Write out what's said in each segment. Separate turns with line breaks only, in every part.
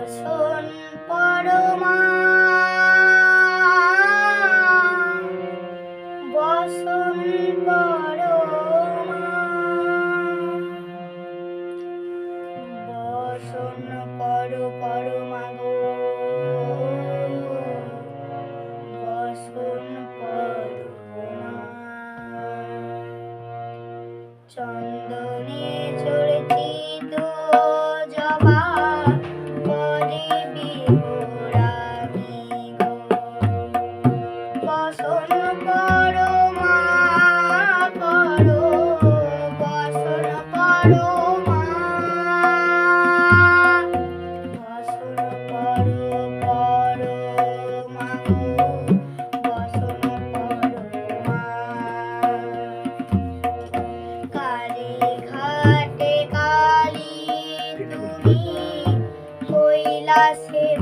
দর্শন পরমা। বসন পরমা। বসন পর পরমা গো। বসন পরমা। চন্দনী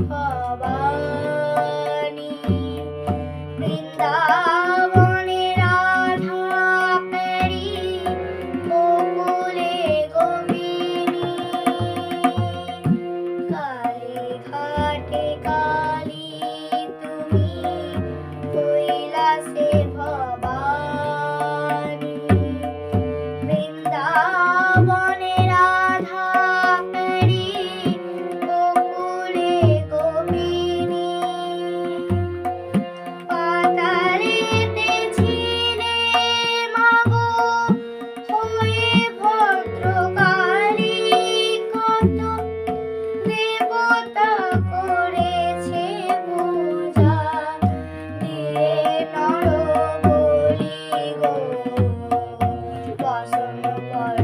Bye bye. Bye.